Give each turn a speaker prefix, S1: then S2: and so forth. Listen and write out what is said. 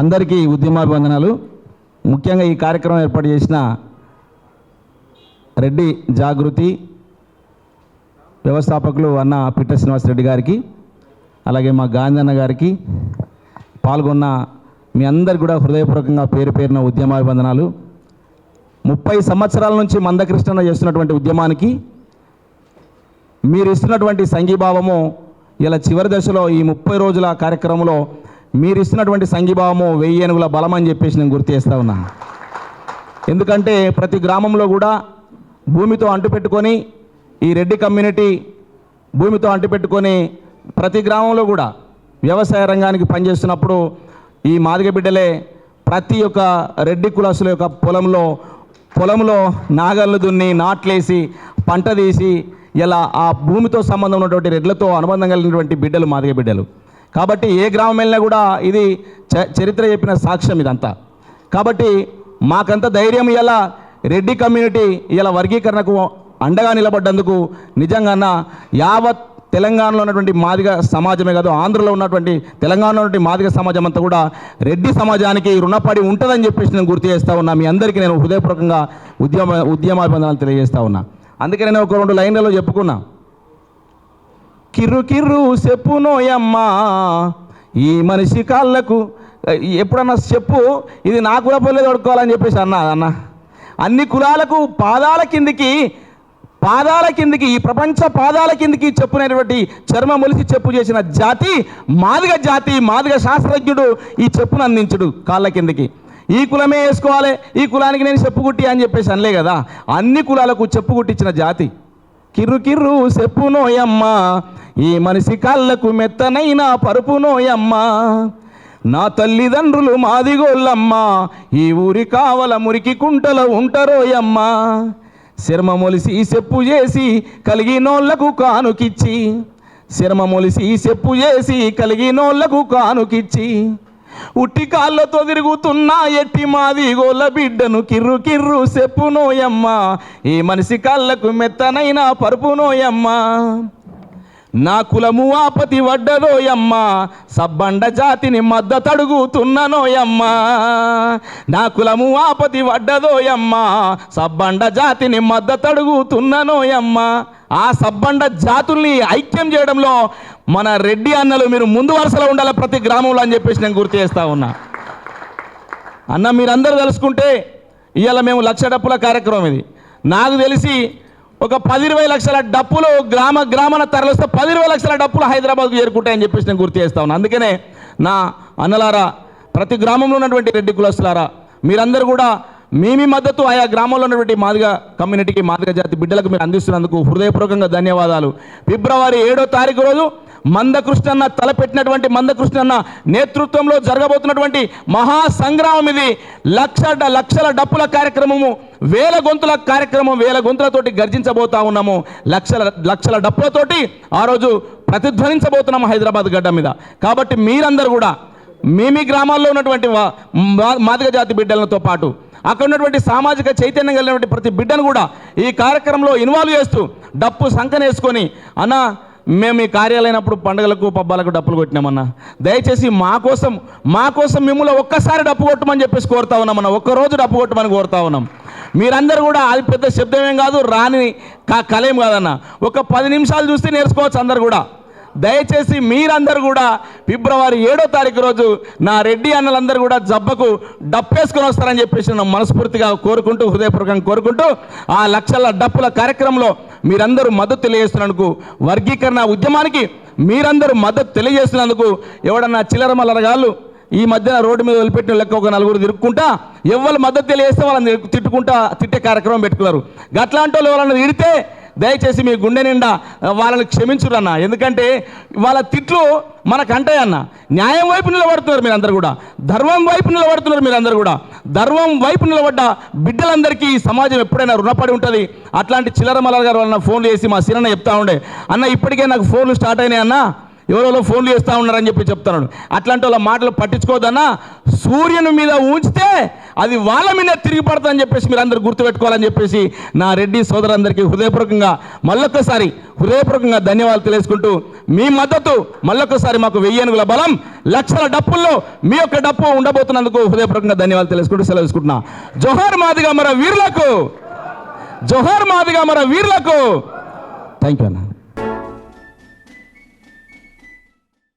S1: అందరికీ ఉద్యమాభివందనాలు. ముఖ్యంగా ఈ కార్యక్రమం ఏర్పాటు చేసిన రెడ్డి జాగృతి వ్యవస్థాపకులు అన్న పిట్ట శ్రీనివాసరెడ్డి గారికి అలాగే మా గాంధీ అన్న గారికి పాల్గొన్న మీ అందరికి కూడా హృదయపూర్వకంగా పేరు పేరిన ఉద్యమాభివందనాలు. ముప్పై సంవత్సరాల నుంచి మందకృష్ణ చేస్తున్నటువంటి ఉద్యమానికి మీరు ఇస్తున్నటువంటి సంఘీభావము ఇలా చివరి దశలో ఈ ముప్పై రోజుల కార్యక్రమంలో మీరు ఇస్తున్నటువంటి సంఘీభావము వెయ్యి ఏనుగుల బలం అని చెప్పేసి నేను గుర్తు చేస్తూ ఉన్నాను ఎందుకంటే ప్రతి గ్రామంలో కూడా భూమితో అంటుపెట్టుకొని ఈ రెడ్డి కమ్యూనిటీ భూమితో అంటుపెట్టుకొని ప్రతి గ్రామంలో కూడా వ్యవసాయ రంగానికి పనిచేస్తున్నప్పుడు ఈ మాదిగ బిడ్డలే ప్రతి ఒక్క రెడ్డి కులసుల యొక్క పొలంలో పొలంలో నాగళ్ళు దున్ని నాట్లేసి పంట తీసి ఇలా ఆ భూమితో సంబంధం ఉన్నటువంటి రెడ్లతో అనుబంధం కలిగినటువంటి బిడ్డలు మాదిగ బిడ్డలు. కాబట్టి ఏ గ్రామం వెళ్ళినా కూడా ఇది చ- చరిత్ర చెప్పిన సాక్ష్యం ఇదంతా. కాబట్టి మాకంత ధైర్యం ఇలా రెడ్డి కమ్యూనిటీ ఇలా వర్గీకరణకు అండగా నిలబడ్డందుకు నిజంగా యావత్ తెలంగాణలో ఉన్నటువంటి మాదిగ సమాజమే కాదు ఆంధ్రలో ఉన్నటువంటి తెలంగాణలో ఉన్నటువంటి మాదిగ సమాజం అంతా కూడా రెడ్డి సమాజానికి రుణపడి ఉంటుందని చెప్పేసి నేను గుర్తు చేస్తా ఉన్నా. మీ అందరికీ నేను హృదయపూర్వకంగా ఉద్యమ ఉద్యమాభివందనాలు తెలియజేస్తూ ఉన్నా. అందుకే నేను ఒక రెండు లైన్లలో చెప్పుకున్నా. కిర్రు కిర్రు చెప్పునోయమ్మా ఈ మనిషి కాళ్ళకు ఎప్పుడన్నా చెప్పు ఇది నా కుల తొడుకోవాలని చెప్పేసి అన్నా అన్న. అన్ని కులాలకు పాదాల కిందికి పాదాల కిందికి ఈ ప్రపంచ పాదాల కిందికి చెప్పునటువంటి చర్మ మొలిసి చెప్పు చేసిన జాతి మాదిగ జాతి మాదిగ శాస్త్రజ్ఞుడు ఈ చెప్పును అందించుడు కాళ్ళ కిందికి. ఈ కులమే వేసుకోవాలి ఈ కులానికి నేను చెప్పు కుట్టి అని చెప్పేసి అనలే కదా. అన్ని కులాలకు చెప్పు కుట్టించిన జాతి. కిర్రు కిర్రు చెప్పునోయమ్మా. ఈ మనిషి కళ్ళకు మెత్తనైన పరుపునోయమ్మా. నా తల్లిదండ్రులు మాదిగోళ్ళమ్మా ఈ ఊరి కావల మురికి కుంటలో ఉంటారోయమ్మా. శర్మ మొలిసి చెప్పు చేసి కలిగినోళ్ళకు కానుకిచ్చి. శర్మ మొలిసి చెప్పు చేసి కలిగినోళ్ళకు కానుకిచ్చి. ఉట్టి కాళ్ళతో తిరుగుతున్నా ఎట్టి మాది గోల బిడ్డను కిర్రు కిర్రు చెప్పునోయమ్మా ఈ మనిషి కాళ్ళకు మెత్తనైనా పరుపునోయమ్మా. నా కులము ఆపతి వడ్డదోయమ్మా సబ్బండ జాతిని మద్దతడుగుతున్ననోయమ్మ. నా కులము ఆపతి వడ్డదోయమ్మా సబ్బండ జాతిని మద్దతడుగుతున్ననోయమ్మ. ఆ సబ్బండ జాతుల్ని ఐక్యం చేయడంలో మన రెడ్డి అన్నలు మీరు ముందు వరుసలో ఉండాలి ప్రతి గ్రామంలో అని చెప్పేసి నేను గుర్తు చేస్తా ఉన్నా. అన్న మీరందరూ తెలుసుకుంటే ఇవాళ మేము లక్ష డప్పుల కార్యక్రమం ఇది. నాకు తెలిసి ఒక పది ఇరవై లక్షల డప్పులు గ్రామ గ్రామాన తరలిస్తే పది ఇరవై లక్షల డప్పులు హైదరాబాద్కు చేరుకుంటాయని చెప్పేసి నేను గుర్తు చేస్తా ఉన్నాను అందుకనే నా అన్నలారా ప్రతి గ్రామంలో ఉన్నటువంటి రెడ్డి కులస్తులారా మీరందరూ కూడా మీ మీ మద్దతు ఆయా గ్రామంలో ఉన్నటువంటి మాదిగ కమ్యూనిటీకి మాదిగ జాతి బిడ్డలకు మీరు అందిస్తున్నందుకు హృదయపూర్వకంగా ధన్యవాదాలు. ఫిబ్రవరి ఏడో తారీఖు రోజు మందకృష్ణన్న తలపెట్టినటువంటి మందకృష్ణన్న నేతృత్వంలో జరగబోతున్నటువంటి మహా సంగ్రామం ఇది. లక్ష డ- లక్షల డప్పుల కార్యక్రమము వేల గొంతుల కార్యక్రమం వేల గొంతులతోటి గర్జించబోతా ఉన్నాము. లక్షల లక్షల డప్పులతోటి ఆ రోజు ప్రతిధ్వనించబోతున్నాము హైదరాబాద్ గడ్డ మీద. కాబట్టి మీరందరూ కూడా మీ మీ గ్రామాల్లో ఉన్నటువంటి వా- మాదిగ జాతి బిడ్డలతో పాటు అక్కడ ఉన్నటువంటి సామాజిక చైతన్యం కలిగినటువంటి ప్రతి బిడ్డను కూడా ఈ కార్యక్రమంలో ఇన్వాల్వ్ చేస్తూ డప్పు సంకనేసుకొని అన్న మేము ఈ కార్యాలైనప్పుడు పండుగలకు పబ్బాలకు డప్పులు కొట్టినామన్నా. దయచేసి మా కోసం మా కోసం మిమ్మల్ని ఒక్కసారి డప్పు కొట్టమని చెప్పేసి కోరుతా ఉన్నామన్న. ఒక్కరోజు డప్పు కొట్టమని కోరుతా ఉన్నాం. మీరందరూ కూడా అది పెద్ద శబ్దమేం కాదు రాని కా కలేం కాదన్న. ఒక పది నిమిషాలు చూస్తే నేర్చుకోవచ్చు అందరు కూడా. దయచేసి మీరందరూ కూడా ఫిబ్రవరి ఏడో తారీఖు రోజు నా రెడ్డి అన్నలందరూ కూడా జబ్బకు డప్పేసుకొని వస్తారని చెప్పేసి నేను మనస్ఫూర్తిగా కోరుకుంటూ హృదయపూర్వకంగా కోరుకుంటూ ఆ లక్షల డప్పుల కార్యక్రమంలో మీరందరూ మద్దతు తెలియజేస్తున్నందుకు వర్గీకరణ ఉద్యమానికి మీరందరూ మద్దతు తెలియజేస్తున్నందుకు ఎవడన్నా చిల్లర మల్లరగాళ్ళు ఈ మధ్యన రోడ్డు మీద వదిలిపెట్టిన లెక్క ఒక నలుగురు తిరుక్కుంటా ఎవరు మద్దతు తెలియజేస్తే వాళ్ళని తిట్టుకుంటా తిట్టే కార్యక్రమం పెట్టుకున్నారు. అట్లాంటి వాళ్ళు ఎవరన్నా తిడితే దయచేసి మీ గుండె నిండా వాళ్ళని క్షమించురన్న. ఎందుకంటే వాళ్ళ తిట్లు మనకంటే అన్న. న్యాయం వైపు నిలబడుతున్నారు మీరందరూ కూడా. ధర్మం వైపు నిలబడుతున్నారు మీరందరూ కూడా. ధర్మం వైపు నిలబడ్డ బిడ్డలందరికీ ఈ సమాజం ఎప్పుడైనా రుణపడి ఉంటుంది? అట్లాంటి చిల్లర మలర్ గారు వాళ్ళ ఫోన్లు చేసి మా సిరన్న చెప్తా ఉండే. అన్న ఇప్పటికే నాకు ఫోన్లు స్టార్ట్ అయినాయి అన్న. ఎవరెవరో ఫోన్లు చేస్తూ ఉన్నారని చెప్పి చెప్తున్నాడు. అట్లాంటి వాళ్ళ మాటలు పట్టించుకోవద్దన్నా. సూర్యుని మీద ఉంచితే అది వాళ్ళ మీద తిరిగి పడుతుందని చెప్పేసి మీరు అందరూ గుర్తుపెట్టుకోవాలని చెప్పేసి నా రెడ్డి సోదరులందరికీ హృదయపూర్వకంగా మళ్ళొక్కసారి హృదయపూర్వకంగా ధన్యవాదాలు తెలుసుకుంటూ మీ మద్దతు మళ్ళొక్కసారి మాకు వెయ్యనుగుల బలం లక్షల డప్పుల్లో మీ యొక్క డప్పు ఉండబోతున్నందుకు హృదయపూర్వకంగా ధన్యవాదాలు తెలుసుకుంటూ సెలవు తీసుకుంటున్నా. జోహార్ మాదిగా మన వీరులకు జోహార్ మాదిగా మన వీరులకు. థ్యాంక్ యూ అన్న.